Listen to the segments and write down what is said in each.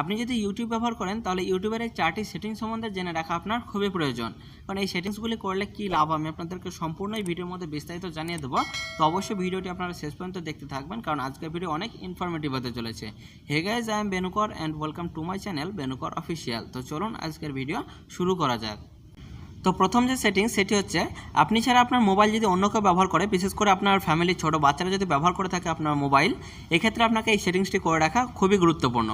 আপনি যদি ইউটিউব ব্যবহার করেন, তাহলে ইউটিউবের এই চারটি সেটিং সম্বন্ধে জেনে রাখা আপনার খুবই প্রয়োজন। কারণ এই সেটিংসগুলি করলে কী লাভ? আমি আপনাদেরকে সম্পূর্ণ এই ভিডিওর মধ্যে বিস্তারিত জানিয়ে দেবো। তো অবশ্যই ভিডিওটি আপনারা শেষ পর্যন্ত দেখতে থাকবেন, কারণ আজকের ভিডিও অনেক ইনফরমেটিভ হতে চলেছে। Hey guys I am Benukar and welcome to my channel Benukar official তো চলুন আজকের ভিডিও শুরু করা যাক। তো প্রথম যে সেটিংস সেটি হচ্ছে, আপনি ছাড়া আপনার মোবাইল যদি অন্য কেউ ব্যবহার করে, বিশেষ করে আপনার ফ্যামিলির ছোটো বাচ্চারা যদি ব্যবহার করে থাকে আপনার মোবাইল এক্ষেত্রে আপনাকে এই সেটিংসটি করে রাখা খুবই গুরুত্বপূর্ণ।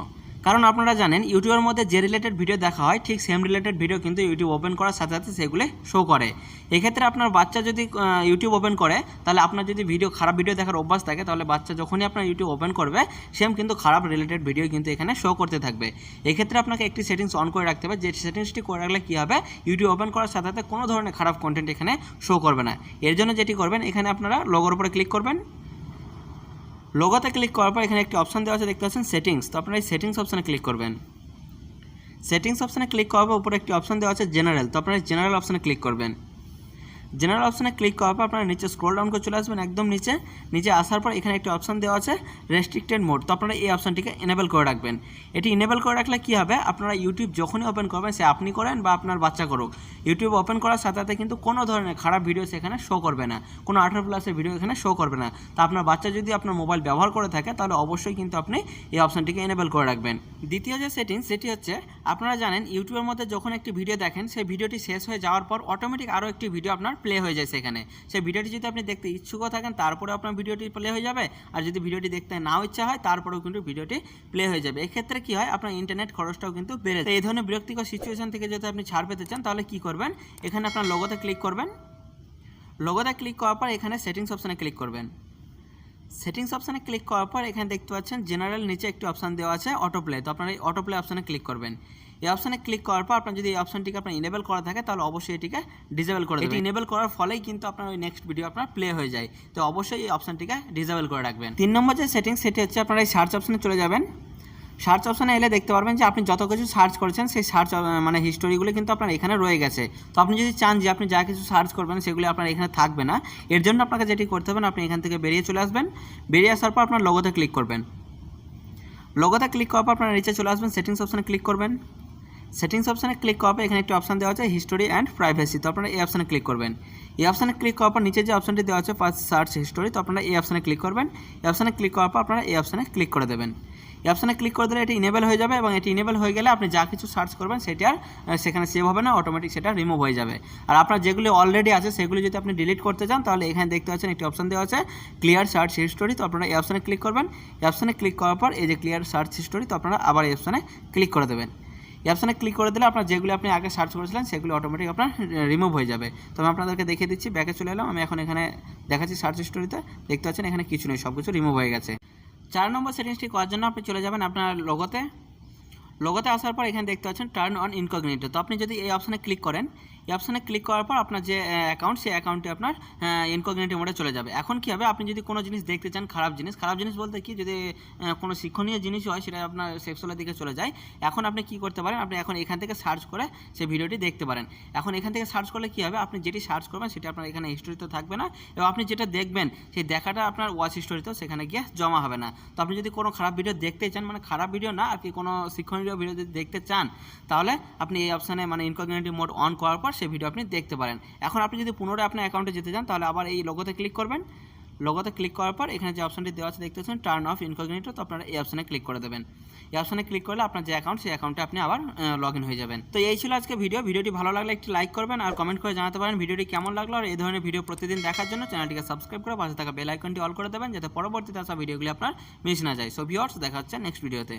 কারণ আপনারা জানেন, ইউটিউবের মধ্যে যে রিলেটেড ভিডিও দেখা হয়, ঠিক সেম রিলেটেড ভিডিও কিন্তু ইউটিউব ওপেন করার সাথে সাথে সেগুলি শো করে। এক্ষেত্রে আপনার বাচ্চা যদি ইউটিউব ওপেন করে, তাহলে আপনার যদি ভিডিও খারাপ ভিডিও দেখার অভ্যাস থাকে, তাহলে বাচ্চা যখনই আপনার ইউটিউব ওপেন করবে সেম কিন্তু খারাপ রিলেটেড ভিডিও কিন্তু এখানে শো করতে থাকবে। এক্ষেত্রে আপনাকে একটি সেটিংস অন করে রাখতে হবে, যে সেটিংসটি করে রাখলে কী হবে? ইউটিউব ওপেন করার সাথে সাথে কোনো ধরনের খারাপ কন্টেন্ট এখানে শো করবে না। এর জন্য যেটি করবেন, এখানে আপনারা লোগোর উপরে ক্লিক করবেন। লোগোতে ক্লিক করার পর এখানে একটি অপশান দেওয়া আছে, দেখতে পাচ্ছেন সেটিংস তো আপনারা এই সেটিংস অপশানে ক্লিক করবেন। সেটিংস অপশানে ক্লিক করার পর উপরে একটি অপশান দেওয়া আছে জেনারেল তো আপনারা জেনারেল অপশানে ক্লিক করবেন। জেনারেল অপশানে ক্লিক করার পর আপনারা নিচে স্ক্রল ডাউন করে চলে আসবেন, একদম নিচে। নিচে আসার পর এখানে একটি অপশান দেওয়া আছে রেস্ট্রিক্টেড মোড তো আপনারা এই অপশনটিকে এনেবল করে রাখবেন। এটি এনেবল করে রাখলে কী হবে? আপনারা ইউটিউব যখনই ওপেন করবেন, সে আপনি করেন বা আপনার বাচ্চা করুক। ইউটিউব ওপেন করার সাথে সাথে কিন্তু কোনো ধরনের খারাপ ভিডিও সেখানে শো করবে না। কোনো আঠারো প্লাসের ভিডিও এখানে শো করবে না। তো আপনার বাচ্চা যদি আপনার মোবাইল ব্যবহার করে থাকে, তাহলে অবশ্যই কিন্তু আপনি এই অপশনটিকে এনেবল করে রাখবেন। দ্বিতীয় যে সেটিং সেটি হচ্ছে, আপনারা জানেন ইউটিউবের মধ্যে যখন একটি ভিডিও দেখেন, সেই ভিডিওটি শেষ হয়ে যাওয়ার পর অটোমেটিক আরও একটি ভিডিও আপনার প্লে হয়ে যায় সেখানে। সেই ভিডিওটি যদি আপনি দেখতে ইচ্ছুকও থাকেন, তারপরে আপনার ভিডিওটি প্লে হয়ে যাবে। আর যদি ভিডিওটি দেখতে নাও ইচ্ছা হয়, তারপরেও কিন্তু ভিডিওটি প্লে হয়ে যাবে। এক্ষেত্রে কি হয়, আপনার ইন্টারনেট খরচটাও কিন্তু বেড়ে যায়। এই ধরনের বিরক্তিকর সিচুয়েশন থেকে যদি আপনি ছাড় পেতে চান, তাহলে কি করবেন? এখানে আপনার লোগোতে ক্লিক করবেন। লোগোতে ক্লিক করার পর এখানে সেটিংস অপশানে ক্লিক করবেন। সেটিংস অপশানে ক্লিক করার পর এখানে দেখতে পাচ্ছেন জেনারেল নিচে একটি অপশান দেওয়া আছে অটো প্লে তো আপনারা এই অটো প্লে অপশানে ক্লিক করবেন। এই অপশানে ক্লিক করার পর আপনার যদি এই অপশানটিকে আপনার ইনেবল করা থাকে তাহলে অবশ্যই এটিকে ডিসেবল করে দেবেন। ইনেবল করার ফলেই কিন্তু আপনার ওই নেক্সট ভিডিও আপনার প্লে হয়ে যায়। তো অবশ্যই এই অপশানটিকে ডিসেবল করে রাখবেন। তিন নম্বর যে সেটিংস সেটি হচ্ছে আপনারা এই সার্চ অপশানে চলে যাবেন। সার্চ অপশানে এলে দেখতে পারবেন যে আপনি যত কিছু সার্চ করেছেন সেই সার্চ মানে হিস্টোরিগুলো কিন্তু আপনার এখানে রয়ে গেছে। তো আপনি যদি চান যে আপনি যা কিছু সার্চ করবেন সেগুলি আপনার এখানে থাকবে না। এর জন্য আপনাকে যেটি করতে হবে আপনি এখান থেকে বেরিয়ে চলে আসবেন। বেরিয়ে আসার পর আপনার লোগোতে ক্লিক করবেন। লোগোতে ক্লিক করার পর আপনার নিচে চলে আসবেন সেটিংস অপশানে ক্লিক করবেন। সেটিংস অপশানে ক্লিক করার পর এখানে একটি অপশান দেওয়া আছে হিস্টোরি অ্যান্ড প্রাইভেসি। তো আপনারা এই অপশানে ক্লিক করবেন। এই অপশানে ক্লিক করার পর নিচে যে অপশানটি দেওয়া আছে ফার্স্ট সার্চ হিস্টোরি, তো আপনারা এই অপশানে ক্লিক করবেন। এই অপশানে ক্লিক করার পর আপনারা এই অপশানে ক্লিক করে দেবেন। এই অপশানে ক্লিক করে দিলে এটি ইনেবল হয়ে যাবে এবং এটি ইনেবল হয়ে গেলে আপনি যা কিছু সার্চ করবেন সেটি আর সেখানে সেভ হবে না অটোমেটিক সেটা রিমুভ হয়ে যাবে। আর আপনার যেগুলি অলরেডি আছে সেগুলি যদি আপনি ডিলিট করতে চান, তাহলে এখানে দেখতে পাচ্ছেন একটি অপশান দেওয়া আছে ক্লিয়ার সার্চ হিস্টোরি তো আপনারা এই অপশানে ক্লিক করবেন। এই অপশানে ক্লিক করার পর এই যে ক্লিয়ার সার্চ হিস্টোরি তো আপনারা আবার এই অপশানে ক্লিক করে দেবেন। এই অপশানে ক্লিক করে দিলে আপনার যেগুলো আপনি আগে সার্চ করেছিলেন, সেগুলো অটোমেটিক আপনার রিমুভ হয়ে যাবে। তো আমি আপনাদেরকে দেখিয়ে দিচ্ছি ব্যাকে চলে এলাম। আমি এখন এখানে দেখাচ্ছি সার্চ স্টোরিতে দেখতে পাচ্ছেন এখানে কিছু নেই সব কিছু রিমুভ হয়ে গেছে। চার নম্বর সেটিংসটি করার জন্য আপনি চলে যাবেন আপনার লোগোতে লোগোতে আসার পর এখানে দেখতে পাচ্ছেন টার্ন অন ইনকগনিটো তো আপনি যদি এই অপশানে ক্লিক করেন এই অপশানে ক্লিক করার পর আপনার যে অ্যাকাউন্ট সেই অ্যাকাউন্টে আপনার ইনকগনিটো মোডে চলে যাবে। এখন কী হবে? আপনি যদি কোনো জিনিস দেখতে চান, খারাপ জিনিস খারাপ জিনিস বলতে কি? যদি কোনো শিক্ষণীয় জিনিস হয়, সেটা আপনার সেক্সুয়ালের দিকে চলে যায়। এখন আপনি কি করতে পারেন? আপনি এখন এখান থেকে সার্চ করে সেই ভিডিওটি দেখতে পারেন। এখন এখান থেকে সার্চ করলে কী হবে? আপনি যেটি সার্চ করবেন, সেটা আপনার এখানে হিস্টোরিতে থাকবে না। এবং আপনি যেটা দেখবেন, সেই দেখাটা আপনার ওয়াচ হিস্টোরিতেও সেখানে গিয়ে জমা হবে না। তো আপনি যদি কোনো খারাপ ভিডিও দেখতে চান মানে খারাপ ভিডিও না, আর কি কোনো শিক্ষণীয় ভিডিও যদি দেখতে চান, তাহলে আপনি এই অপশানে মানে ইনকগনিটি মোড অন করার পর সেই ভিডিও আপনি দেখতে পারেন। এখন আপনি যদি পুনরায় আপনার অ্যাকাউন্টে যেতে চান, তাহলে আবার এই লোগোতে ক্লিক করবেন। লোগোতে ক্লিক করার পর এখানে যে অপশনটি দেওয়া আছে, দেখতে পাচ্ছেন টার্ন অফ ইনকগনিটো তো আপনারা এই অপশানে ক্লিক করে দেবেন। এই অপশানে ক্লিক করলে আপনার যে অ্যাকাউন্ট সেই অ্যাকাউন্টে আপনি আবার লগ হয়ে যাবেন। তো এই ছিল আজকে ভিডিও ভিডিওটি ভালো লাগলে একটি লাইক করবেন আর কমেন্ট করে জানাতে পারেন ভিডিওটি কেমন লাগল আর এই ধরনের ভিডিও প্রতিদিন দেখার জন্য চ্যানেলটিকে সাবস্ক্রাইব করে পাশে থাকা বেল আইকনটি অল করে দেবেন, যাতে পরবর্তীতে আসা ভিডিওগুলি আপনার মিস না যায়। সো ভিউয়ার্স দেখা হচ্ছে নেক্সট ভিডিওতে